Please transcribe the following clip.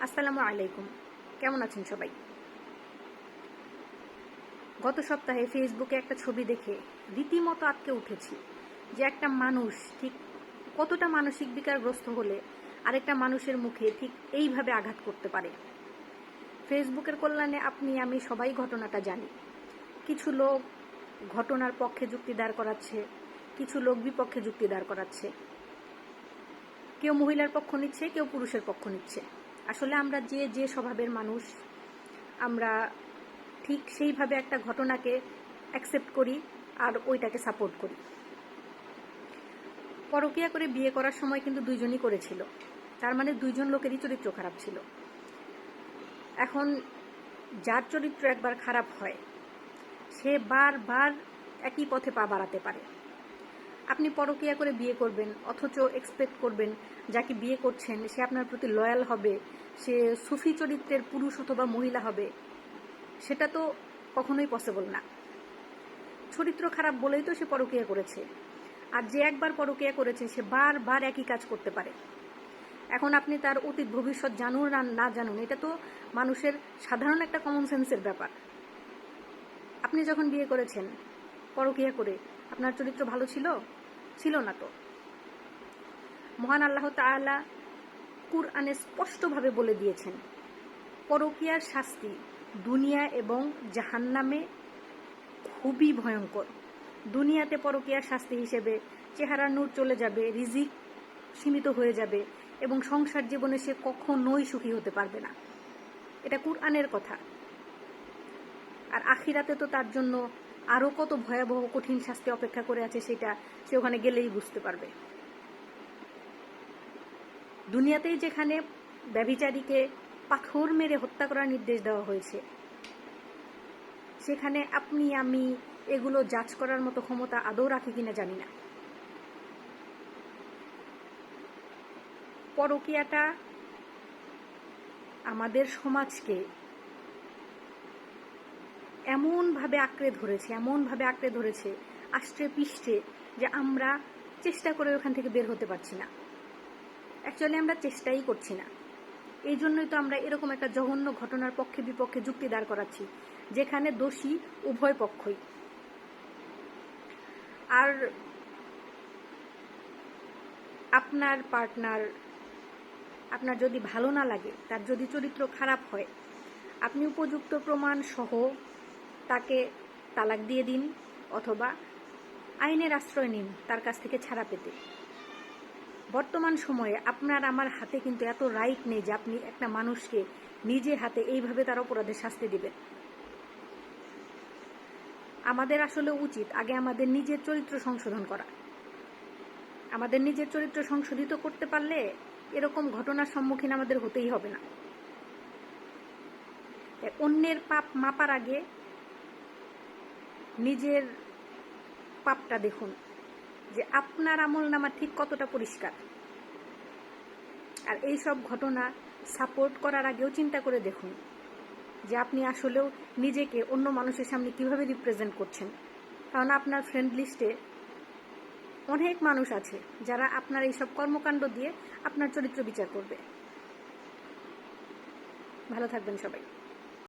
আসসালামু আলাইকুম। কেমন আছেন সবাই? গত সপ্তাহে ফেসবুকে একটা ছবি দেখে রীতিমতো আটকে উঠেছি যে একটা মানুষ ঠিক কতটা মানসিক বিকারগ্রস্ত হলে আরেকটা মানুষের মুখে ঠিক এইভাবে আঘাত করতে পারে। ফেসবুকের কল্যাণে আপনি, আমি সবাই ঘটনাটা জানি। কিছু লোক ঘটনার পক্ষে যুক্তি দাঁড় করাচ্ছে, কিছু লোক বিপক্ষে যুক্তি দাঁড় করাচ্ছে। কেউ মহিলার পক্ষ নিচ্ছে, কেউ পুরুষের পক্ষ নিচ্ছে। আসলে আমরা যে যে স্বভাবের মানুষ, আমরা ঠিক সেইভাবে একটা ঘটনাকে অ্যাকসেপ্ট করি আর ওইটাকে সাপোর্ট করি। পরকিয়া করে বিয়ে করার সময় কিন্তু দুইজনই করেছিল। তার মানে দুইজন লোকেরই চরিত্র খারাপ ছিল। এখন যার চরিত্র একবার খারাপ হয়, সে বারবার একই পথে পা বাড়াতে পারে। আপনি পরকিয়া করে বিয়ে করবেন, অথচ এক্সপেক্ট করবেন যাকে বিয়ে করছেন, সে আপনার প্রতি লয়াল হবে, সে সুফি চরিত্রের পুরুষ অথবা মহিলা হবে, সেটা তো কখনোই পসিবল না। চরিত্র খারাপ বলেই তো সে পরকিয়া করেছে। আর যে একবার পরকিয়া করেছে, সে বারবার একই কাজ করতে পারে। এখন আপনি তার অতীত ভবিষ্যৎ জানুন আর না জানুন, এটা তো মানুষের সাধারণ একটা কমন সেন্সের ব্যাপার। আপনি যখন বিয়ে করেছেন, পরকিয়া করে, আপনার চরিত্র ভালো ছিল? ছিল না তো। মহান আল্লাহ তাআলা কুরআনে স্পষ্টভাবে বলে দিয়েছেন, পরকিয়ার শাস্তি দুনিয়া এবং জাহান্নামে খুবই ভয়ঙ্কর। দুনিয়াতে পরকিয়ার শাস্তি হিসেবে চেহারা নূর চলে যাবে, রিজিক সীমিত হয়ে যাবে এবং সংসার জীবনে সে কখনোই সুখী হতে পারবে না। এটা কুরআনের কথা। আর আখিরাতে তো তার জন্য আরও কত ভয়াবহ কঠিন শাস্তি অপেক্ষা করে আছে সেটা সে ওখানে গেলেই বুঝতে পারবে। দুনিয়াতেই যেখানে ব্যভিচারীকে পাথর মেরে হত্যা করার নির্দেশ দেওয়া হয়েছে, সেখানে আপনি, আমি এগুলো যাচ করার মতো ক্ষমতা আদৌ রাখি কিনা জানি না। পরকিয়াটা আমাদের সমাজকে এমনভাবে আঁকড়ে ধরেছে, এমনভাবে আঁকড়ে ধরেছে, আষ্টে পিষ্টে, যে আমরা চেষ্টা করে ওখান থেকে বের হতে পারছি না। অ্যাকচুয়ালি আমরা চেষ্টাই করছি না। এই জন্যই তো আমরা এরকম একটা জঘন্য ঘটনার পক্ষে বিপক্ষে যুক্তি দাঁড় করাচ্ছি, যেখানে দোষী উভয় পক্ষই। আর আপনার পার্টনার, আপনার যদি ভালো না লাগে, তার যদি চরিত্র খারাপ হয়, আপনি উপযুক্ত প্রমাণ সহ তাকে তালাক দিয়ে দিন অথবা আইনের আশ্রয় নিন তার কাছ থেকে ছাড়া পেতে। বর্তমান সময়ে আপনার আমার হাতে কিন্তু এত রাইট নেই যে আপনি একটা মানুষকে নিজে হাতে এইভাবে তার অপরাধের শাস্তি দিবেন। আমাদের আসলে উচিত আগে আমাদের নিজের চরিত্র সংশোধন করা। আমাদের নিজের চরিত্র সংশোধিত করতে পারলে এরকম ঘটনার সম্মুখীন আমাদের হতেই হবে না। অন্যের পাপ মাপার আগে নিজের পাপটা দেখুন যে আপনার আমল নামা ঠিক কতটা পরিষ্কার। আর এই সব ঘটনা সাপোর্ট করার আগেও চিন্তা করে দেখুন যে আপনি আসলেও নিজেকে অন্য মানুষের সামনে কীভাবে রিপ্রেজেন্ট করছেন। কারণ আপনার ফ্রেন্ড লিস্টে অনেক মানুষ আছে যারা আপনার এইসব কর্মকাণ্ড দিয়ে আপনার চরিত্র বিচার করবে। ভালো থাকবেন সবাই।